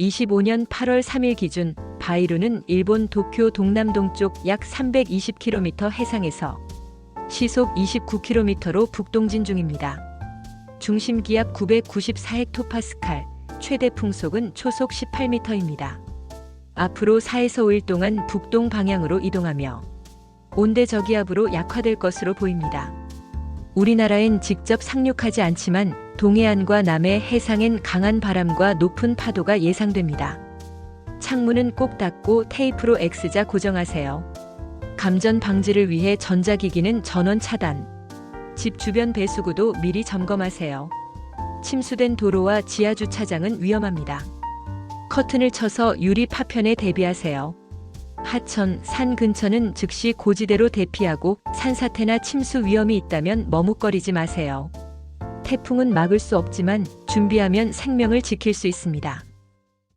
25년 8월 3일 기준 바이루는 일본 도쿄 동남동쪽 약 320km 해상에서 시속 29km로 북동진 중입니다. 중심 기압 994헥토파스칼, 최대 풍속은 초속 18m입니다. 앞으로 4에서 5일 동안 북동 방향으로 이동하며 온대 저기압으로 약화될 것으로 보입니다. 우리나라엔 직접 상륙하지 않지만 동해안과 남해 해상엔 강한 바람과 높은 파도가 예상됩니다. 창문은 꼭 닫고 테이프로 X자 고정하세요. 감전 방지를 위해 전자기기는 전원 차단. 집 주변 배수구도 미리 점검하세요. 침수된 도로와 지하 주차장은 위험합니다. 커튼을 쳐서 유리 파편에 대비하세요. 하천, 산 근처는 즉시 고지대로 대피하고 산사태나 침수 위험이 있다면 머뭇거리지 마세요. 태풍은 막을 수 없지만 준비하면 생명을 지킬 수 있습니다.